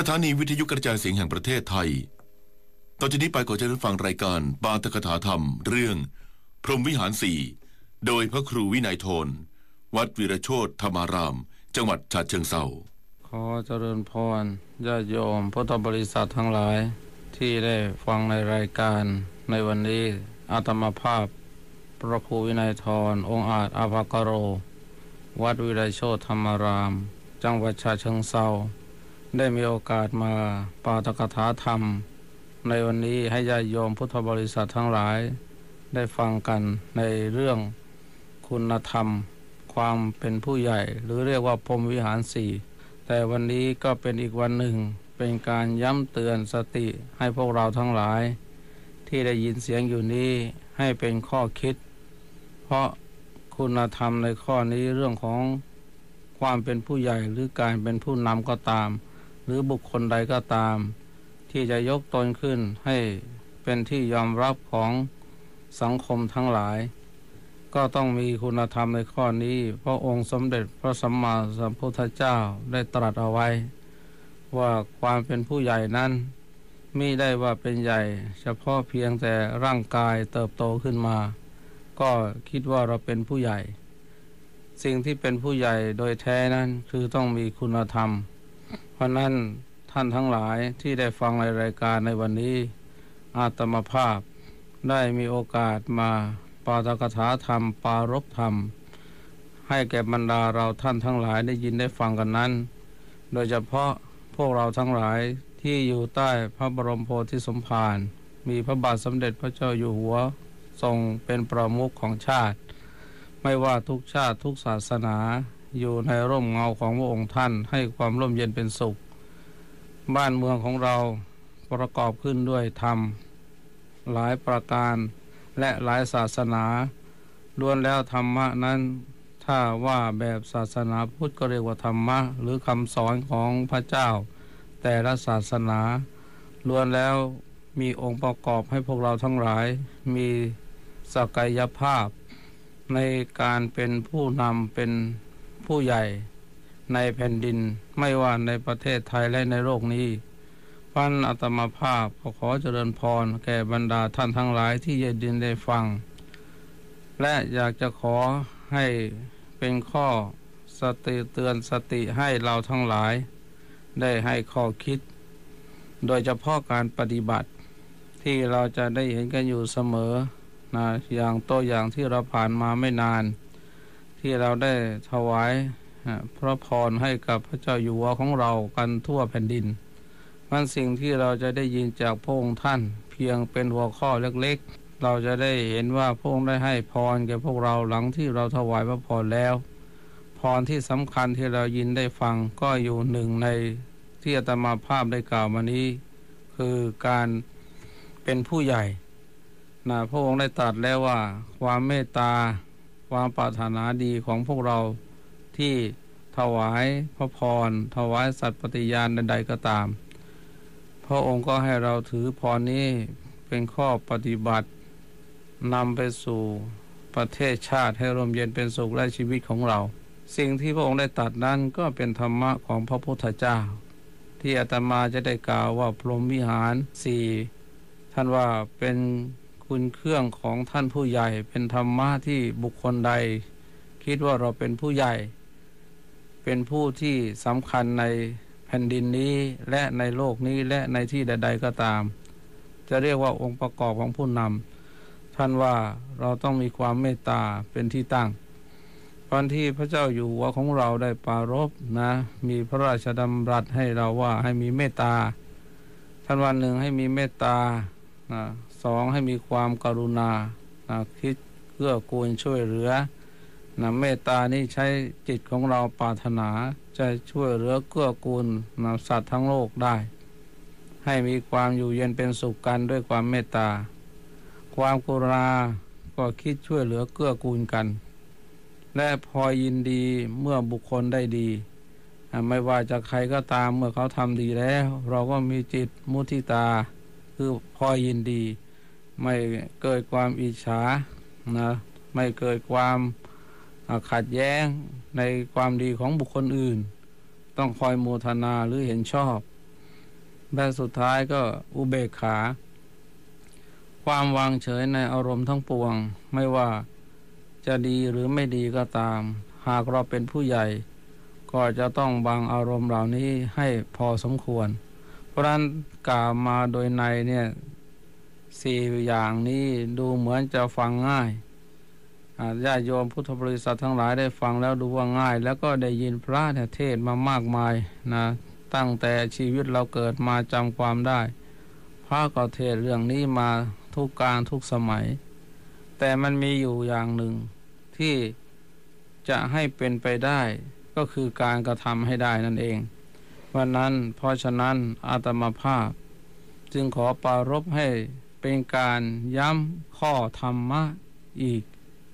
สถานีวิทยุกระจายเสียงแห่งประเทศไทย ต่อจากนี้ไปขอเชิญฟังรายการปาตกถาธรรม เรื่อง พรหมวิหารสี่โดยพระครูวินัยโทน วัดวิรโชตธรรมาราม จังหวัดฉะเชิงเทราขอเจริญพรญาติโยมพุทธบริษัททั้งหลาย ที่ได้ฟังในรายการในวันนี้อาตมาภาพ พระครูวินัยทรองค์อาจอาภากโร วัดวิไลโชธรรมาราม จังหวัดฉะเชิงเซา ได้มีโอกาสมาปาฐกถาธรรม ในวันนี้ให้ญาติโยมพุทธบริษัททั้งหลาย ได้ฟังกันในเรื่องคุณธรรม ความเป็นผู้ใหญ่ หรือเรียกว่าพรมวิหารสี่แต่วันนี้ก็เป็นอีกวันหนึ่งเป็นการย้ำเตือนสติให้พวกเราทั้งหลาย ที่ได้ยินเสียงอยู่นี้ให้เป็นข้อคิด เพราะคุณธรรมในข้อนี้เรื่องของความเป็นผู้ใหญ่หรือการเป็นผู้นำก็ตาม หรือบุคคลใดก็ตาม ที่จะยกตนขึ้นให้เป็นที่ยอมรับของสังคมทั้งหลาย ก็ต้องมีคุณธรรมในข้อนี้เพราะองค์สมเด็จพระสัมมาสัมพุทธเจ้าได้ตรัสเอาไว้ ว่าความเป็นผู้ใหญ่นั้นมิได้ว่าเป็นใหญ่ เฉพาะเพียงแต่ร่างกายเติบโตขึ้นมา ก็คิดว่าเราเป็นผู้ใหญ่ สิ่งที่เป็นผู้ใหญ่โดยแท้นั้นคือต้องมีคุณธรรม เพราะนั้นท่านทั้งหลายที่ได้ฟังในรายการในวันนี้ อาตมาภาพได้มีโอกาสมาปาฐกถาธรรม ปารบธรรม ให้แก่บรรดาเราท่านทั้งหลายได้ยินได้ฟังกันนั้น โดยเฉพาะพวกเราทั้งหลายที่อยู่ใต้พระบรมโพธิสมภารมีพระบาทสมเด็จพระเจ้าอยู่หัวทรงเป็นประมุขของชาติ ไม่ว่าทุกชาติทุกศาสนา อยู่ในร่มเงาของพระองค์ท่านให้ความร่มเย็นเป็นสุข บ้านเมืองของเราประกอบขึ้นด้วยธรรม หลายประการและหลายศาสนาล้วนแล้วธรรมะนั้นถ้าว่าแบบศาสนาพุทธก็เรียกว่าธรรมะ หรือคำสอนของพระเจ้า แต่ละศาสนาล้วนแล้วมีองค์ประกอบให้พวกเราทั้งหลายมีศักยภาพในการเป็นผู้นำเป็น ผู้ใหญ่ในแผ่นดินไม่ว่าในประเทศไทยและในโลกนี้ พันอัตมาภาพขอขอเจริญพรแก่บรรดาท่านทั้งหลายที่ยดินได้ฟัง และอยากจะขอให้เป็นข้อสติเตือนสติให้เราทั้งหลาย ได้ให้ข้อคิด โดยเฉพาะการปฏิบัติ ที่เราจะได้เห็นกันอยู่เสมอนะอย่างตัวอย่างที่เราผ่านมาไม่นาน ที่เราได้ถวายพระพรให้กับพระเจ้าอยู่หัวของเรากันทั่วแผ่นดินมันสิ่งที่เราจะได้ยินจากพระองค์ท่าน เพียงเป็นหัวข้อเล็กๆ เราจะได้เห็นว่าพระองค์ได้ให้พรแก่พวกเราหลังที่เราถวายพระพรแล้ว พรที่สำคัญที่เรายินได้ฟังก็อยู่หนึ่งในที่อาตมาภาพได้กล่าวมานี้ คือการเป็นผู้ใหญ่นะพระองค์ได้ตรัสแล้วว่าความเมตตา ความปรารถนาดีของพวกเราที่ถวายพระพร ถวายสัตย์ปฏิญาณใดๆก็ตาม พระองค์ก็ให้เราถือพรนี้เป็นข้อปฏิบัตินำไปสู่ประเทศชาติให้ร่มเย็นเป็นสุขและชีวิตของเรา สิ่งที่พระองค์ได้ตัดนั้นก็เป็นธรรมะของพระพุทธเจ้า ที่อาตมาจะได้กล่าวว่าพรหมวิหารสี่ท่านว่าเป็น คุณเครื่องของท่านผู้ใหญ่ เป็นธรรมะที่บุคคลใด คิดว่าเราเป็นผู้ใหญ่ เป็นผู้ที่สำคัญในแผ่นดินนี้และในโลกนี้และในที่ใด ๆก็ตาม จะเรียกว่าองค์ประกอบของผู้นำท่านว่าเราต้องมีความเมตตาเป็นที่ตั้งวันที่พระเจ้าอยู่หัวของเราได้ปารบนะ มีพระราชดำรัสให้เราว่าให้มีเมตตาท่านวันหนึ่งให้มีเมตตานะ สองให้มีความกรุณานะคิดเพื่อกูลช่วยเหลือนะเมตตานี่ใช้จิตของเราปรารถนาจะช่วยเหลือเกื้อกูลนะสัตว์ทั้งโลกได้ ให้มีความอยู่เย็นเป็นสุขกันด้วยความเมตตา ความกรุณาก็คิดช่วยเหลือเกื้อกูลกัน และพอยินดีเมื่อบุคคลได้ดี ไม่ว่าจะใครก็ตามเมื่อเขาทำดีแล้ว เราก็มีจิตมุทิตา คือพอยินดี ไม่เกิดความอิจฉานะไม่เกิดความขัดแย้งในความดีของบุคคลอื่น ต้องคอยโมทนาหรือเห็นชอบแบบสุดท้ายก็อุเบกขา ความวางเฉยในอารมณ์ทั้งปวง ไม่ว่าจะดีหรือไม่ดีก็ตาม หากเราเป็นผู้ใหญ่ ก็จะต้องบางอารมณ์เหล่านี้ให้พอสมควร เพราะนั้นกล่าวมาโดยในเนี่ย สี่อย่างนี้ดูเหมือนจะฟังง่ายญาติโยมพุทธบริษัททั้งหลายได้ฟังแล้วดูว่าง่าย แล้วก็ได้ยินพระเเทศมามากมายนะตั้งแต่ชีวิตเราเกิดมาจำความได้ พระก็เทศเรื่องนี้มาทุกการทุกสมัย แต่มันมีอยู่อย่างหนึ่งที่จะให้เป็นไปได้ก็คือการกระทำให้ได้นั่นเองวันนั้นเพราะฉะนั้นอาตมาภาพ จึงขอปารบให้ เป็นการย้ำข้อธรรมะอีก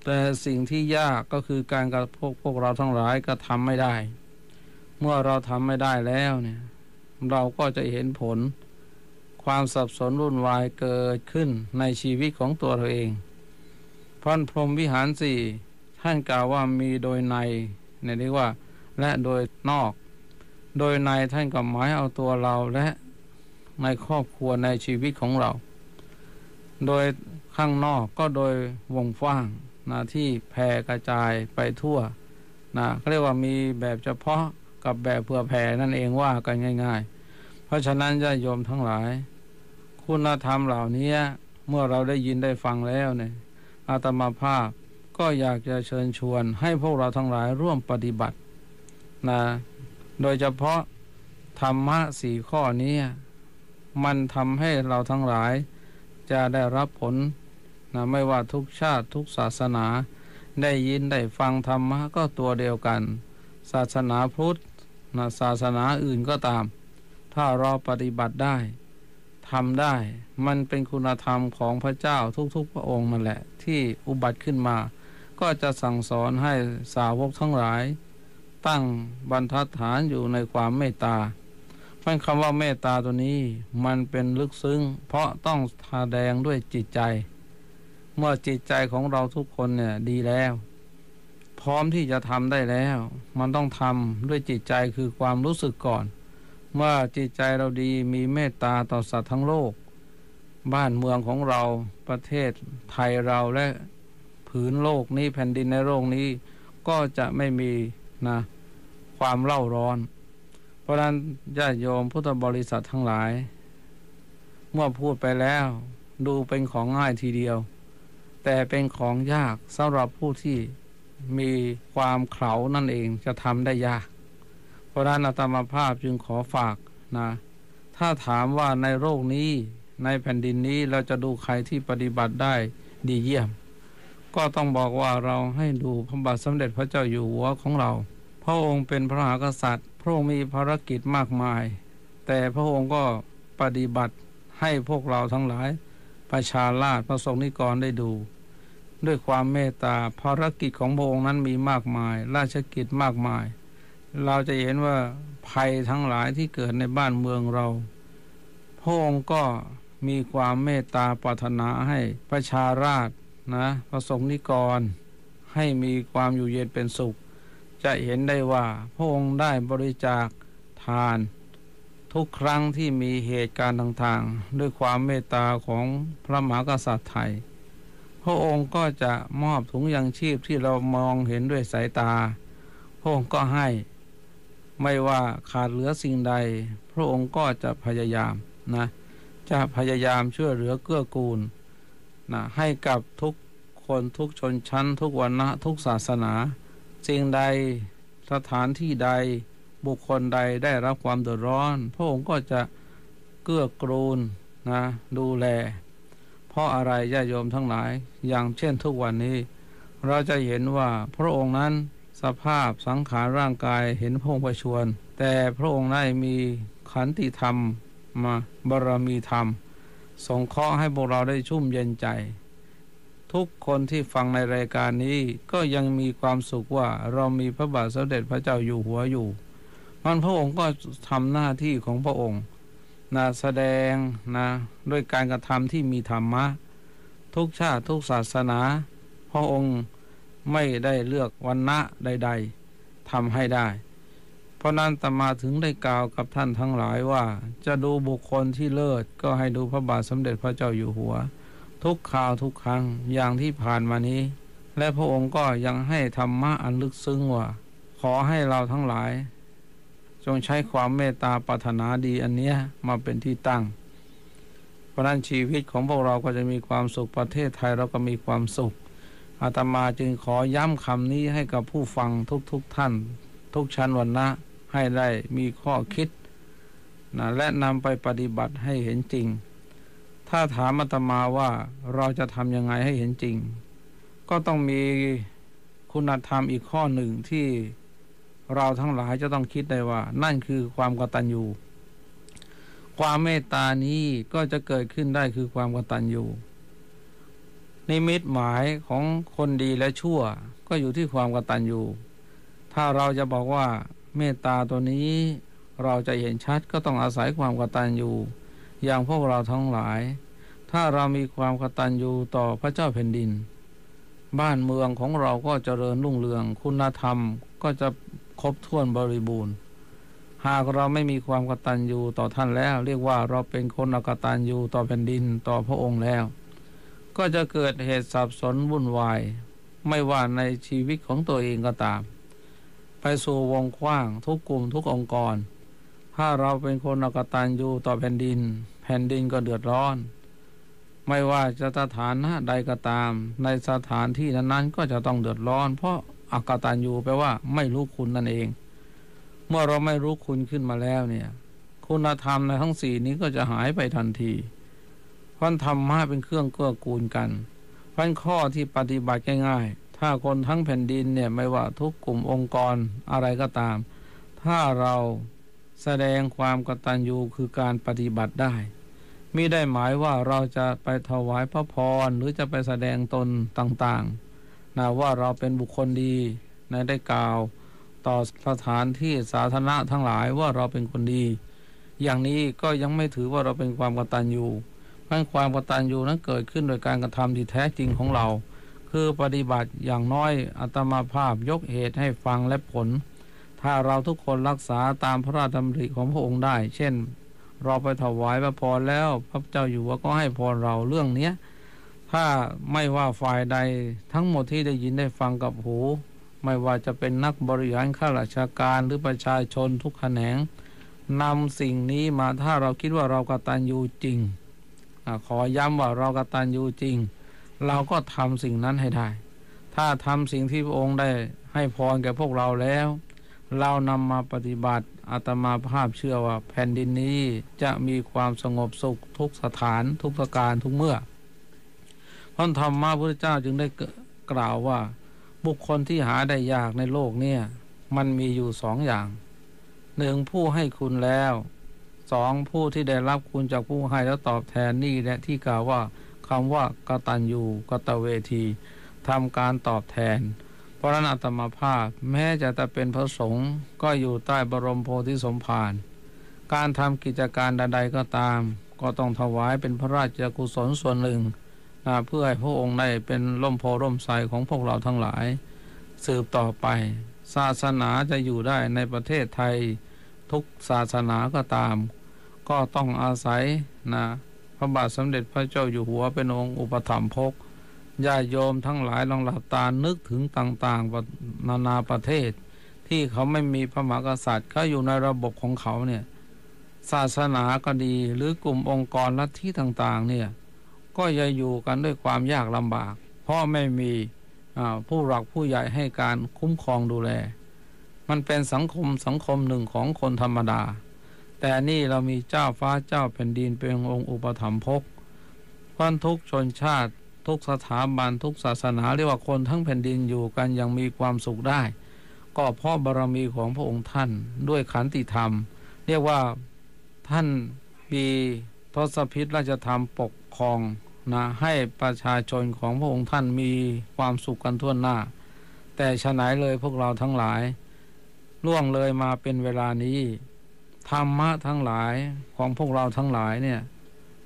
แต่สิ่งที่ยากก็คือการกระพวกพวกเราทั้งหลายก็ทำไม่ได้ เมื่อเราทำไม่ได้แล้วเนี่ย เราก็จะเห็นผล ความสับสนรุ่นวายเกิดขึ้นในชีวิตของตัวเราเองพันพรหมวิหารสี่ท่านกล่าวว่ามีโดยในเนี่ยเรียกว่า และโดยนอก โดยในท่านก็หมายเอาตัวเราและในครอบครัวในชีวิตของเรา โดยข้างนอกก็โดยวงฟ้างนะที่แผ่กระจายไปทั่วนะเขาเรียกว่ามีแบบเฉพาะกับแบบเพื่อแผ่นั่นเองว่ากันง่าย ๆ เพราะฉะนั้นญาติโยมทั้งหลาย คุณธรรมเหล่านี้เมื่อเราได้ยินได้ฟังแล้วเนี่ยอาตมาภาพก็อยากจะเชิญชวนให้พวกเราทั้งหลายร่วมปฏิบัตินะโดยเฉพาะธรรมะสี่ข้อนี้มันทำให้เราทั้งหลาย จะได้รับผลนะไม่ว่าทุกชาติทุกศาสนา ได้ยินได้ฟังธรรมะก็ตัวเดียวกัน ศาสนาพุทธนะศาสนาอื่นก็ตาม ถ้าเราปฏิบัติได้ทำได้ มันเป็นคุณธรรมของพระเจ้าทุกๆพระองค์นั่นแหละ ที่อุบัติขึ้นมา ก็จะสั่งสอนให้สาวกทั้งหลาย ตั้งบรรทัดฐานอยู่ในความเมตตา พราะคำว่าเมตตาตัวนี้มันเป็นลึกซึ้ง เพราะต้องทาแดงด้วยจิตใจ เมื่อจิตใจของเราทุกคนเนี่ยดีแล้ว พร้อมที่จะทำได้แล้ว มันต้องทำด้วยจิตใจคือความรู้สึกก่อน เมื่อจิตใจเราดีมีเมตตาต่อสัตว์ทั้งโลก บ้านเมืองของเราประเทศไทยเราและผืนโลกนี้แผ่นดินในโลกนี้ ก็จะไม่มีนะความเล่าร้อน เพราะนั้นญาติโยมพุทธบริษัททั้งหลาย เมื่อพูดไปแล้ว ดูเป็นของง่ายทีเดียว แต่เป็นของยากสำหรับผู้ที่มีความเขานั่นเองจะทำได้ยาก เพราะนั้นอาตมาภาพจึงขอฝากนะ ถ้าถามว่าในโลกนี้ในแผ่นดินนี้เราจะดูใครที่ปฏิบัติได้ดีเยี่ยม ก็ต้องบอกว่าเราให้ดูพระบาทสมเด็จพระเจ้าอยู่หัวของเรา พระองค์เป็นพระมหากษัตริย์ พระองค์มีภารกิจมากมาย แต่พระองค์ก็ปฏิบัติให้พวกเราทั้งหลาย ประชาราชประสงค์นิกรได้ดู ด้วยความเมตตาภารกิจของพระองค์นั้นมีมากมาย ราชกิจมากมาย เราจะเห็นว่าภัยทั้งหลายที่เกิดในบ้านเมืองเรา พระองค์ก็มีความเมตตาปรารถนาให้ประชาราชนะประสงค์นิกร ให้มีความอยู่เย็นเป็นสุข จะเห็นได้ว่าพระองค์ได้บริจาคทาน ทุกครั้งที่มีเหตุการณ์ต่างๆ ด้วยความเมตตาของพระมหากษัตริย์ไทย พระองค์ก็จะมอบถุงยังชีพที่เรามองเห็นด้วยสายตา พระองค์ก็ให้ไม่ว่าขาดเหลือสิ่งใด พระองค์ก็จะพยายามนะจะพยายามช่วยเหลือเกื้อกูลนะให้กับทุกคนทุกชนชั้น ทุกวันนะทุกศาสนา สิ่งใดสถานที่ใดบุคคลใดได้รับความเดือดร้อน พระองค์ก็จะเกื้อกูลนะดูแล เพราะอะไรญาติโยมทั้งหลาย อย่างเช่นทุกวันนี้ เราจะเห็นว่าพระองค์นั้นสภาพสังขารร่างกายเห็นพงประชวนแต่พระองค์ได้มีขันติธรรมมาบารมีธรรม สงเคราะห์ให้พวกเราได้ชุ่มเย็นใจ ทุกคนที่ฟังในรายการนี้ก็ยังมีความสุขว่าเรามีพระบาทสมเด็จพระเจ้าอยู่หัวอยู่มันพระองค์ก็ทำหน้าที่ของพระองค์นะแสดงนะด้วยการกระทำที่มีธรรมะ ทุกชาติทุกศาสนา พระองค์ไม่ได้เลือกวันณะใด ๆทำให้ได้ เพราะนั้นตมาถึงได้กล่าวกับท่านทั้งหลายว่า จะดูบุคคลที่เลิศก็ให้ดูพระบาทสมเด็จพระเจ้าอยู่หัว ทุกข่าวทุกครั้งอย่างที่ผ่านมานี้ และพระองค์ก็ยังให้ธรรมะอันลึกซึ้งว่า ขอให้เราทั้งหลาย จงใช้ความเมตตาปรารถนาดีอันเนี้ยมาเป็นที่ตั้ง เพราะนั้นชีวิตของพวกเราก็จะมีความสุขประเทศไทยเราก็มีความสุขอาตมาจึงขอย้ำคำนี้ให้กับผู้ฟังทุกๆทท่าน ทุกชั้นวันนะให้ได้มีข้อคิดนะและนำไปปฏิบัติให้เห็นจริง ถ้าถามอาตมาว่าเราจะทำยังไงให้เห็นจริง ก็ต้องมีคุณธรรมอีกข้อหนึ่งที่เราทั้งหลายจะต้องคิดได้ว่า นั่นคือความกตัญญูความเมตตานี้ก็จะเกิดขึ้นได้คือความกตัญญูนิมิตหมายของคนดีและชั่ว ก็อยู่ที่ความกตัญญูถ้าเราจะบอกว่าเมตตาตัวนี้เราจะเห็นชัดก็ต้องอาศัยความกตัญญูอย่างพวกเราทั้งหลาย ถ้าเรามีความกตัญญูต่อพระเจ้าแผ่นดิน บ้านเมืองของเราก็เจริญรุ่งเรือง คุณธรรมก็จะครบถ้วนบริบูรณ์ หากเราไม่มีความกตัญญูต่อท่านแล้ว เรียกว่าเราเป็นคนอกตัญญูต่อแผ่นดินต่อพระองค์แล้ว ก็จะเกิดเหตุสับสนวุ่นวาย ไม่ว่าในชีวิตของตัวเองก็ตาม ไปสู่วงกว้างทุกกลุ่มทุกองค์กร ถ้าเราเป็นคนอกตัญญูต่อแผ่นดิน แผ่นดินก็เดือดร้อน ไม่ว่าจะสถานะใดก็ตาม ในสถานที่นั้นๆก็จะต้องเดือดร้อน เพราะอากตัญญูแปลว่าไม่รู้คุณนั่นเอง เมื่อเราไม่รู้คุณขึ้นมาแล้วเนี่ย คุณธรรมในทั้งสี่นี้ก็จะหายไปทันทีเพราะธรรมะเป็นเครื่องเกื้อกูลกันเพราะข้อที่ปฏิบัติง่ายๆ ถ้าคนทั้งแผ่นดินเนี่ยไม่ว่าทุกกลุ่มองค์กรอะไรก็ตาม ถ้าเราแสดงความกตัญญูคือการปฏิบัติได้ มิได้หมายว่าเราจะไปถวายพระพรหรือจะไปแสดงตนต่างๆนะว่าเราเป็นบุคคลดีในได้กล่าว ต่อสถานที่สาธารณะทั้งหลายว่าเราเป็นคนดี อย่างนี้ก็ยังไม่ถือว่าเราเป็นความกตัญญูเพราะความกตัญญูนั้นเกิดขึ้นโดยการกระทำที่แท้จริงของเรา คือปฏิบัติอย่างน้อยอัตมาภาพยกเหตุให้ฟังและผล ถ้าเราทุกคนรักษาตามพระราชดำริของพระองค์ได้ เช่น เราไปถวายพระพรแล้ว พระเจ้าอยู่ว่าก็ให้พรเราเรื่องเนี้ยถ้าไม่ว่าฝ่ายใดทั้งหมดที่ได้ยินได้ฟังกับหู ไม่ว่าจะเป็นนักบริหารข้าราชการหรือประชาชนทุกแขนงนำสิ่งนี้มาถ้าเราคิดว่าเรากตัญญูจริงอขอย้ำว่าเรากตัญญูจริง เราก็ทำสิ่งนั้นให้ได้ ถ้าทำสิ่งที่พระองค์ได้ให้พรแก่พวกเราแล้ว เรานำมาปฏิบัติ อาตมาภาพเชื่อว่าแผ่นดินนี้จะมีความสงบสุขทุกสถานทุกประการทุกเมื่อพระธรรมะพระเจ้าจึงได้กล่าวว่า บุคคลที่หาได้ยากในโลกเนี่ย มันมีอยู่สองอย่างหนึ่งผู้ให้คุณแล้วสองผู้ที่ได้รับคุณจากผู้ให้แล้วตอบแทนนี่และที่กล่าวว่าคำว่ากตัญญูกตเวทีทำการตอบแทน ราะนั้นอัตมาภาพ แม้จะแต่เป็นพระสงฆ์ก็อยู่ใต้บรมโพธิสมภารการทำกิจการใดๆก็ตาม ก็ต้องถวายเป็นพระราชกุศลส่วนหนึ่ง เพื่อให้พระองค์ได้เป็นร่มโพร่มใสของพวกเราทั้งหลาย สืบต่อไป ศาสนาจะอยู่ได้ในประเทศไทย ทุกศาสนาก็ตาม ก็ต้องอาศัยนะพระบาทสมเด็จพระเจ้าอยู่หัวเป็นองค์อุปถัมภก ญาโยมทั้งหลายลองหลับตานึกถึงต่างๆนานาประเทศ ที่เขาไม่มีพระมหากษัตริย์เขาอยู่ในระบบของเขาเนี่ยศาสนาก็ดีหรือกลุ่มองค์กรลัทธิต่างๆเนี่ยก็จะอยู่กันด้วยความยากลำบาก เพราะไม่มีผู้หลักผู้ใหญ่ให้การคุ้มครองดูแล มันเป็นสังคมสังคมหนึ่งของคนธรรมดา แต่นี่เรามีเจ้าฟ้าเจ้าแผ่นดินเป็นองค์อุปถัมภกพันทุกชนชาติ ทุกสถาบันทุกศาสนาเรียกว่าคนทั้งแผ่นดินอยู่กันย่างมีความสุขได้ ก็เพราะบารมีของพระองค์ท่านด้วยขันติธรรม เรียกว่าท่านมีทศพิษราชธรรมปกครองนะให้ประชาชนของพระองค์ท่านมีความสุขกันทั่วหน้า แต่ฉไหนเลยพวกเราทั้งหลาย ล่วงเลยมาเป็นเวลานี้ธรรมะทั้งหลายของพวกเราทั้งหลายเนี่ย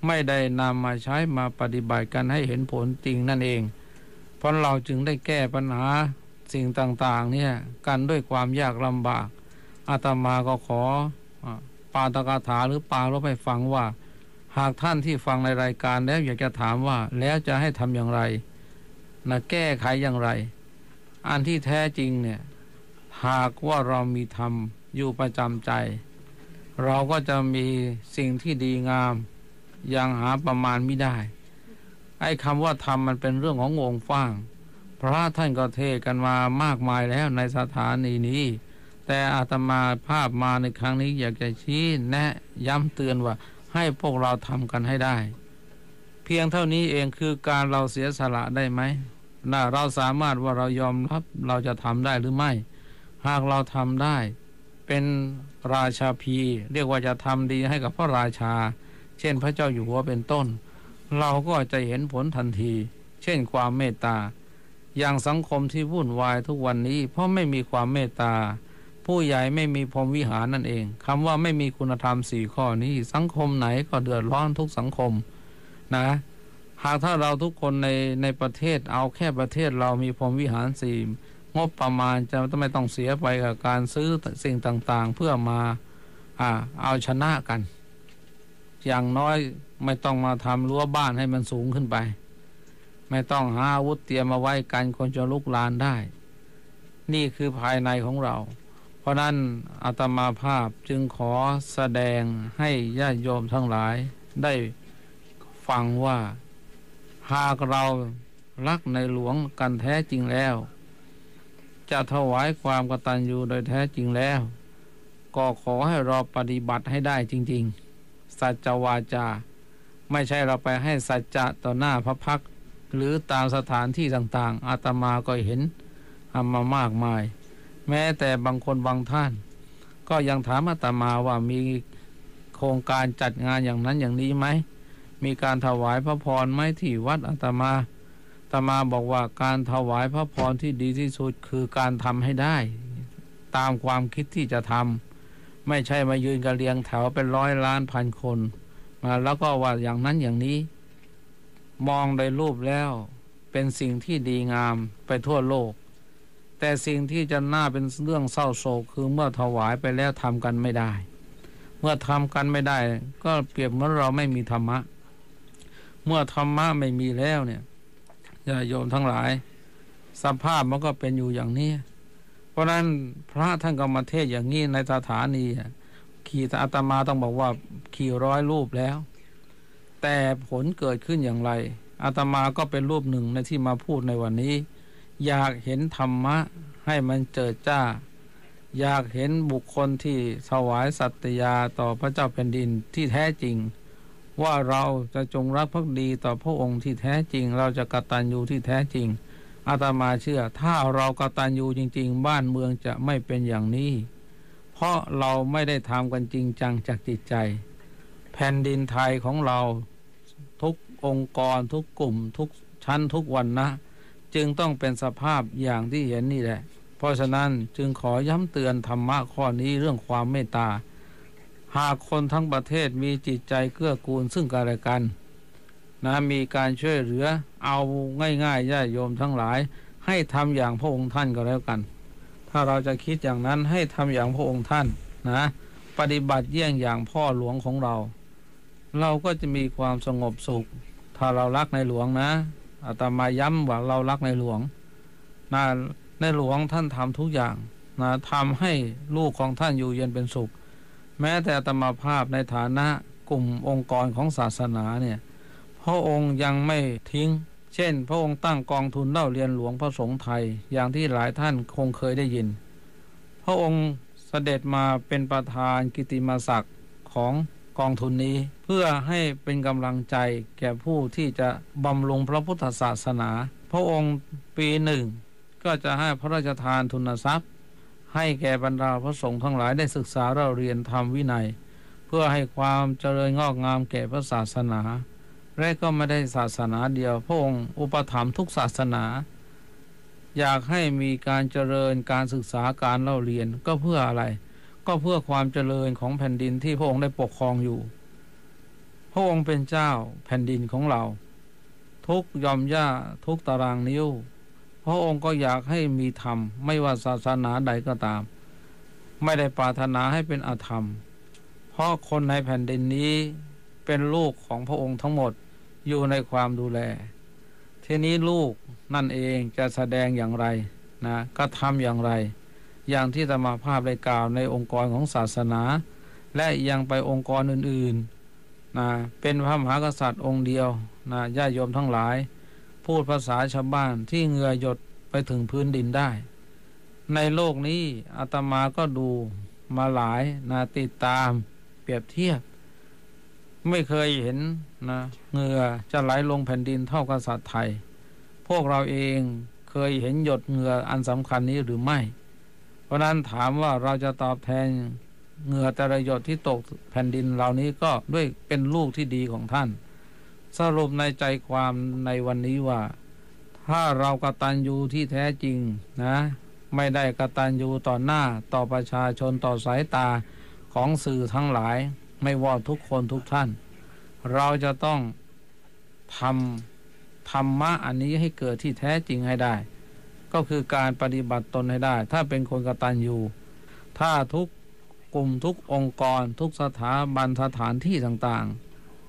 ไม่ได้นำมาใช้มาปฏิบัติกันให้เห็นผลจริงนั่นเอง เพราะเราจึงได้แก้ปัญหาสิ่งต่างๆเนี่ยกันด้วยความยากลำบากอาตมาก็ขอปาตกถาหรือปาลบไปฟังว่า หากท่านที่ฟังในรายการแล้วอยากจะถามว่าแล้วจะให้ทำอย่างไรนะแก้ไขอย่างไร อันที่แท้จริงเนี่ยหากว่าเรามีธรรมอยู่ประจำใจ เราก็จะมีสิ่งที่ดีงาม ย่างหาประมาณไม่ได้ ไอ้คำว่าธรรมมันเป็นเรื่องของวงฟ้างพระท่านก็เทศกันมามากมายแล้วในสถานีนี้ แต่อาตมาภาพมาในครั้งนี้อยากจะชี้แนะย้ำเตือนว่าให้พวกเราทำกันให้ได้ เพียงเท่านี้เองคือการเราเสียสละได้ไหมน่าเราสามารถว่าเรายอมรับเราจะทำได้หรือไม่ หากเราทำได้ เป็นราชาพี เรียกว่าจะทำดีให้กับพระราชา เช่นพระเจ้าอยู่หัวเป็นต้น เราก็จะเห็นผลทันที เช่นความเมตตา อย่างสังคมที่วุ่นวายทุกวันนี้ เพราะไม่มีความเมตตา ผู้ใหญ่ไม่มีพรหมวิหารนั่นเองคำว่าไม่มีคุณธรรมสี่ข้อนี้ สังคมไหนก็เดือดร้อนทุกสังคมนะหากถ้าเราทุกคนในในประเทศเอาแค่ประเทศเรามีพรหมวิหารสี่งบประมาณจะไม่ต้องเสียไปกับการซื้อสิ่งต่างๆ เพื่อมาอ่าเอาชนะกัน อย่างน้อยไม่ต้องมาทำรั้วบ้านให้มันสูงขึ้นไป ไม่ต้องหาอาวุธเตรียมมาไว้กันคนจะลุกลานได้ นี่คือภายในของเรา เพราะนั้นอาตมาภาพจึงขอแสดงให้ญาติโยมทั้งหลายได้ฟังว่าหากเรารักในหลวงกันแท้จริงแล้ว จะถวายความกตัญญูโดยแท้จริงแล้ว ก็ขอให้เราปฏิบัติให้ได้จริง ๆ สัจวาจา ไม่ใช่เราไปให้สัจจะต่อหน้าพระพัก หรือตามสถานที่ต่างๆ อาตมาก็เห็นทำมามากมาย แม้แต่บางคนบางท่าน ก็ยังถามอาตมาว่ามีโครงการจัดงานอย่างนั้นอย่างนี้ไหม มีการถวายพระพรไหมที่วัดอาตมาอาตมาบอกว่าการถวายพระพรที่ดีที่สุดคือการทำให้ได้ ตามความคิดที่จะทำ ไม่ใช่มายืนกันเรียงแถวเป็นร้อยล้านพันคนมาแล้วก็ว่าอย่างนั้นอย่างนี้ มองโดยรูปแล้วเป็นสิ่งที่ดีงามไปทั่วโลก แต่สิ่งที่จะน่าเป็นเรื่องเศร้าโศกคือเมื่อถวายไปแล้วทำกันไม่ได้ เมื่อทำกันไม่ได้ ก็เปรียบเหมือนเราไม่มีธรรมะ เมื่อธรรมะไม่มีแล้วเนี่ยญาโยมทั้งหลาย สภาพมันก็เป็นอยู่อย่างนี้ ราะฉะนั้นพระท่านก็มาเทศอย่างนี้ในสถานีขี่อาตมาต้องบอกว่าขี่ร้อยรูปแล้ว แต่ผลเกิดขึ้นอย่างไรอาตมาก็เป็นรูปหนึ่งในที่มาพูดในวันนี้ อยากเห็นธรรมะให้มันเจิดจ้า อยากเห็นบุคคลที่ถวายสัตยาต่อพระเจ้าแผ่นดินที่แท้จริง ว่าเราจะจงรักภักดีต่อพระองค์ที่แท้จริง เราจะกตัญญูที่แท้จริง อาตมาเชื่อ ถ้าเรากตัญญูจริง ๆ บ้านเมืองจะไม่เป็นอย่างนี้ เพราะเราไม่ได้ทำกันจริงจังจากจิตใจ แผ่นดินไทยของเราทุกองค์กรทุกกลุ่มทุกชั้นทุกวันนะ จึงต้องเป็นสภาพอย่างที่เห็นนี่แหละ เพราะฉะนั้นจึงขอย้ำเตือนธรรมะข้อนี้เรื่องความเมตตา หากคนทั้งประเทศมีจิตใจเกื้อกูลซึ่งกันและกัน นะมีการช่วยเหลือเอาง่ายๆญาติโยมทั้งหลาย ให้ทำอย่างพระองค์ท่านก็แล้วกัน ถ้าเราจะคิดอย่างนั้นให้ทำอย่างพระองค์ท่านนะปฏิบัติเยี่ยงอย่างพ่อหลวงของเรา เราก็จะมีความสงบสุข ถ้าเรารักในหลวงนะอาตมาย้ำว่าเรารักในหลวงนะในหลวงท่านทำทุกอย่างนะทำให้ลูกของท่านอยู่เย็นเป็นสุข แม้แต่อาตมาภาพในฐานะกลุ่มองค์กรของศาสนาเนี่ย พระองค์ยังไม่ทิ้ง เช่น พระองค์ตั้งกองทุนเล่าเรียนหลวงพระสงฆ์ไทยอย่างที่หลายท่านคงเคยได้ยิน พระองค์เสด็จมาเป็นประธานกิติมศักดิ์ของกองทุนนี้เพื่อให้เป็นกำลังใจแก่ผู้ที่จะบำรุงพระพุทธศาสนา พระองค์ปีหนึ่ง ก็จะให้พระราชทานทุนทรัพย์ ให้แก่บรรดาพระสงฆ์ทั้งหลายได้ศึกษาเราเรียนธรรมวินัย เพื่อให้ความเจริญงอกงามแก่พระศาสนา และก็ไม่ได้ศาสนาเดียว พระองค์อุปถัมภ์ทุกศาสนา อยากให้มีการเจริญการศึกษาการเล่าเรียนก็เพื่ออะไร ก็เพื่อความเจริญของแผ่นดินที่พระองค์ได้ปกครองอยู่ พระองค์เป็นเจ้าแผ่นดินของเรา ทุกยอมย่าทุกตารางนิ้ว พระองค์ก็อยากให้มีธรรม ไม่ว่าศาสนาใดก็ตาม ไม่ได้ปรารถนาให้เป็นอธรรม เพราะคนในแผ่นดินนี้เป็นลูกของพระองค์ทั้งหมด อยู่ในความดูแล ทีนี้ลูกนั่นเองจะแสดงอย่างไรนะก็ทำอย่างไร อย่างที่ธรรมาภาพได้กล่าวในองค์กรของศาสนา และยังไปองค์กรอื่นๆนะเป็นพระมหากษัตริย์องค์เดียวนะญาติโยมทั้งหลาย พูดภาษาชาวบ้านที่เหงื่อหยดไปถึงพื้นดินได้ ในโลกนี้อาตมาก็ดูมาหลายนะติดตามเปรียบเทียบ ไม่เคยเห็นนะเหงื่อจะไหลลงแผ่นดินเท่ากษัตริย์ไทย พวกเราเองเคยเห็นหยดเหงื่ออันสำคัญนี้หรือไม่ เพราะนั้นถามว่าเราจะตอบแทนเหงื่อแต่ละหยดที่ตกแผ่นดินเหล่านี้ก็ด้วยเป็นลูกที่ดีของท่าน สรุปในใจความในวันนี้ว่า ถ้าเรากระตัญญูที่แท้จริงนะ ไม่ได้กระตัญญูต่อหน้าต่อประชาชนต่อสายตาของสื่อทั้งหลาย ไม่ว่าทุกคนทุกท่าน เราจะต้องทำธรรมะอันนี้ให้เกิดที่แท้จริงให้ได้ ก็คือการปฏิบัติตนให้ได้ ถ้าเป็นคนกตัญญูถ้าทุกกลุ่มทุกองค์กร ทุกสถาบันสถานที่ต่าง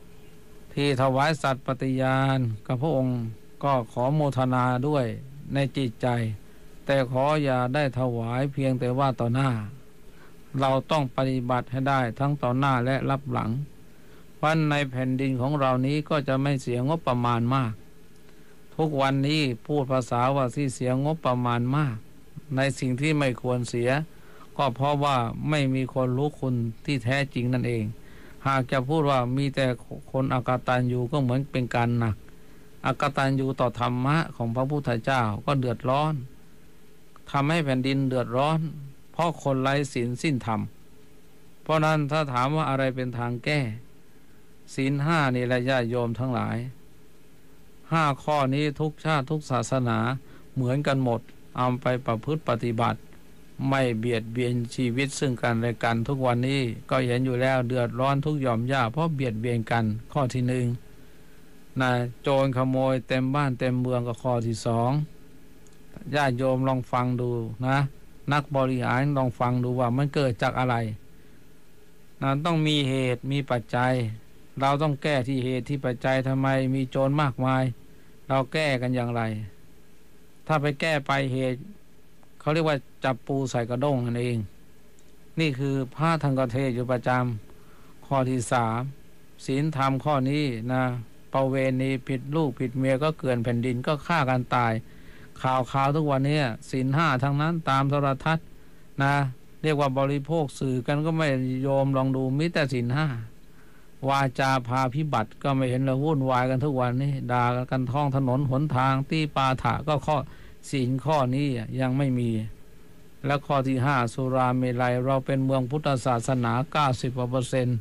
ๆ ที่ถวายสัตว์ปฏิญาณกับพระองค์ก็ขอโมทนาด้วยในจิตใจ แต่ขออย่าได้ถวายเพียงแต่ว่าต่อหน้า เราต้องปฏิบัติให้ได้ทั้งต่อหน้าและรับหลัง วันในแผ่นดินของเรานี้ก็จะไม่เสียงบประมาณมาก ทุกวันนี้พูดภาษาว่าที่เสียงบประมาณมาก ในสิ่งที่ไม่ควรเสีย ก็เพราะว่าไม่มีคนรู้คุณที่แท้จริงนั่นเอง หากจะพูดว่ามีแต่คนอากตันอยู่ก็เหมือนเป็นการหนักอากตันอยู่ต่อธรรมะของพระพุทธเจ้าก็เดือดร้อนทำให้แผ่นดินเดือดร้อน ราะคนไร้ศีลสิ้นธรรม เพราะนั้นถ้าถามว่าอะไรเป็นทางแก้ ศีลห้านี่แหละญาติโยมทั้งหลายห้าข้อนี้ทุกชาติทุกศาสนาเหมือนกันหมดเอาไปประพฤติปฏิบัติ ไม่เบียดเบียนชีวิตซึ่งกันและกันทุกวันนี้ก็เห็นอยู่แล้วเดือดร้อนทุกหย่อมย่าเพราะเบียดเบียนกันข้อที่หนึ่งนะโจรขโมยเต็มบ้านเต็มเมืองก็ข้อที่สองญาติโยมลองฟังดูนะ นักบริหารลองฟังดูว่ามันเกิดจากอะไรนะต้องมีเหตุมีปัจจัย เราต้องแก้ที่เหตุที่ปัจจัยทำไมมีโจรมากมาย เราแก้กันอย่างไร ถ้าไปแก้ไปเหตุเขาเรียกว่าจับปูใส่กระด้งนั่นเอง นี่คือพระทางกเทศอยู่ประจำข้อที่สามศีลธรรมข้อนี้นะประเวณีผิดลูกผิดเมียก็เกินแผ่นดินก็ฆ่ากันตาย ข่าวข่าวทุกวันนี้ศีลห้าทั้งนั้นตามโทรทัศน์นะ เรียกว่าบริโภคสื่อกันก็ไม่โยมลองดูมิแต่ศีลห้าวาจาพาพิบัติก็ไม่เห็นเราวุ่นวายกันทุกวันนี้ด่ากันท้องถนนหนทางตีปาถะก็ข้อศีลข้อนี้ยังไม่มี และข้อที่ห้าสุราเมลัยเราเป็นเมืองพุทธศาสนา90เปอร์เซ็นต์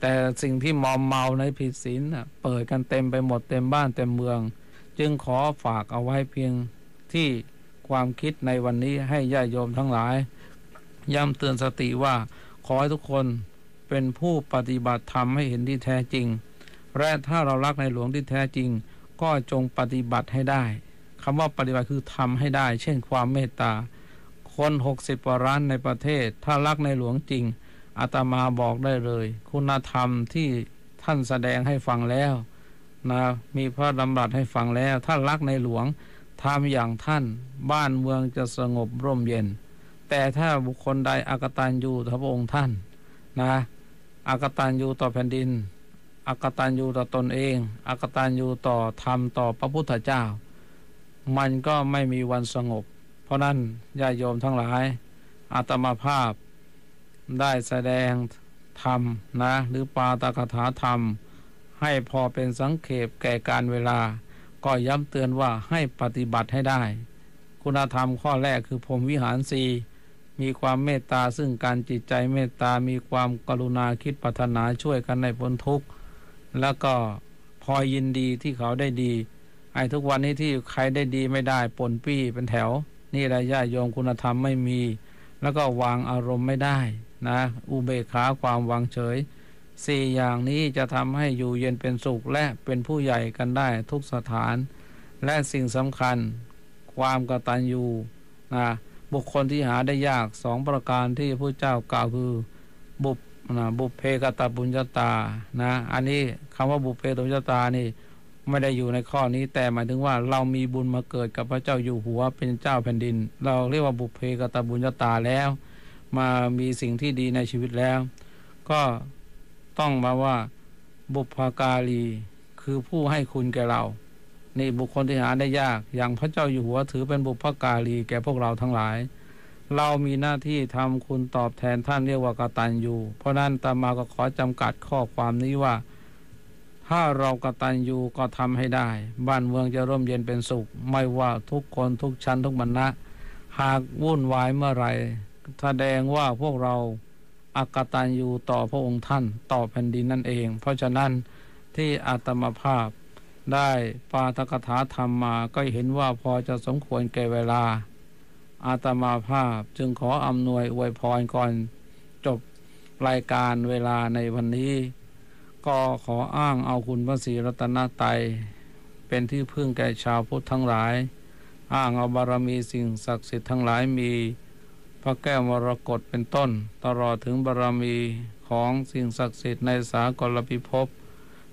แต่สิ่งที่มอมเมาในผิดศีลเปิดกันเต็มไปหมดเต็มบ้านเต็มเมือง จึงขอฝากเอาไว้เพียง ที่ความคิดในวันนี้ให้ญาติโยมทั้งหลาย ย้ำเตือนสติว่าขอให้ทุกคนเป็นผู้ปฏิบัติธรรมให้เห็นที่แท้จริง และถ้าเรารักในหลวงที่แท้จริง ก็จงปฏิบัติให้ได้คำว่าปฏิบัติคือทำให้ได้ เช่นความเมตตา คนหกสิบกว่าล้านในประเทศ ถ้ารักในหลวงจริงอาตมาบอกได้เลย คุณธรรมที่ท่านแสดงให้ฟังแล้วนะมีพระดำรัสให้ฟังแล้ว ถ้ารักในหลวง ทำอย่างท่าน บ้านเมืองจะสงบร่มเย็น แต่ถ้าบุคคลใดอากตันยูต่อพระองค์ท่านนะอากตันยูต่อแผ่นดินอากตันยูต่อตนเองอากตันยูต่อธรรมต่อพระพุทธเจ้า มันก็ไม่มีวันสงบ เพราะนั้นญาโยมทั้งหลายอาตมาภาพได้แสดงธรรมนะหรือปาตกถาธรรม ให้พอเป็นสังเขปแก่การเวลา ก็ย้ำเตือนว่าให้ปฏิบัติให้ได้ คุณธรรมข้อแรกคือพรมวิหารสีมีความเมตตาซึ่งการจิตใจเมตตามีความกรุณาคิดปัฒนาช่วยกันในพ้นทุกข์แล้วก็พอยินดีที่เขาได้ดีไอ้ทุกวันนี้ที่ใครได้ดีไม่ได้ปนปี้เป็นแถว นี่ระยะโยมคุณธรรมไม่มี แล้วก็วางอารมณ์ไม่ได้นะ อุเบกขาความวางเฉย สี่อย่างนี้จะทำให้อยู่เย็นเป็นสุขและเป็นผู้ใหญ่กันได้ทุกสถาน และสิ่งสำคัญ ความกตัญญูนะบุคคลที่หาได้ยากสองประการที่พระเจ้ากล่าวคือบุพนะบุพเพกตบุญญาตานะอันนี้คำว่าบุพเพกตบุญญาตานี่ไม่ได้อยู่ในข้อนี้แต่หมายถึงว่าเรามีบุญมาเกิดกับพระเจ้าอยู่หัวเป็นเจ้าแผ่นดิน เราเรียกว่าบุพเพกตบุญญาตาแล้ว มามีสิ่งที่ดีในชีวิตแล้ว ก็ ต้องมาว่า บุพการี คือผู้ให้คุณแก่เรา นี่บุคคลที่หาได้ยาก อย่างพระเจ้าอยู่หัวถือเป็นบุพการีแก่พวกเราทั้งหลาย เรามีหน้าที่ทำคุณตอบแทนท่านเรียกว่ากตัญญูเพราะนั้นตามาก็ขอจำกัดข้อความนี้ว่า ถ้าเรากตัญญูก็ทำให้ได้ บ้านเมืองจะร่มเย็นเป็นสุข ไม่ว่าทุกคนทุกชั้นทุกบรรณะหากวุ่นวายเมื่อไรแสดงว่าพวกเรา อากตัญญูต่อพระองค์ท่านต่อแผ่นดินนั่นเอง เพราะฉะนั้นที่อาตมาภาพได้ปาทกถาธรรมมาก็เห็นว่าพอจะสมควรแก่เวลา อาตมาภาพจึงขออำนวยอวยพรก่อนจบรายการเวลาในวันนี้ ก็ขออ้างเอาคุณพระศรีรัตนตรัยเป็นที่พึ่งแก่ชาวพุทธทั้งหลาย อ้างเอาบารมีสิ่งศักดิ์สิทธิ์ทั้งหลายมี ระแก้วมรกตเป็นต้น ตลอดถึงบารมีของสิ่งศักดิ์สิทธิ์ในสากลพิภพ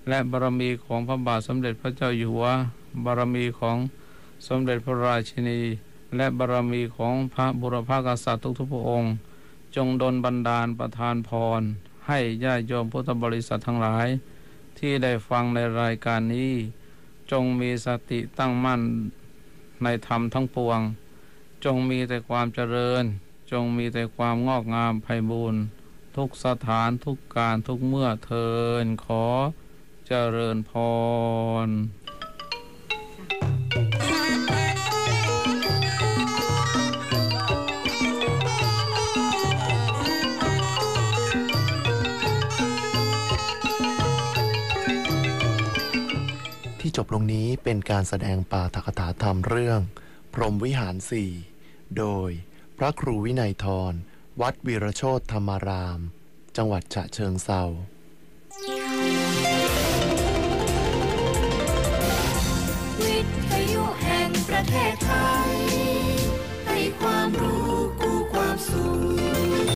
และบารมีของพระบาทสมเด็จพระเจ้าอยู่หัวบารมีของสมเด็จพระราชินี และบารมีของพระบุรพากษัตริย์ทุกๆพระองค์ จงดลบันดาลประทานพร ให้ญาติโยมพุทธบริษัททั้งหลาย ที่ได้ฟังในรายการนี้ จงมีสติตั้งมั่นในธรรมทั้งปวง จงมีแต่ความเจริญ จงมีแต่ความงอกงามไพบูรณ์ทุกสถานทุกการทุกเมื่อเทินขอเจริญพรที่จบลงนี้เป็นการแสดงปาฐกถาธรรมเรื่อง พรหมวิหารสี่โดย พระครูวินัยทร วัดวีรโชตธรรมาราม จังหวัดฉะเชิงเซาวิทยุแห่งประเทศไทยให้ความรู้กูความสุข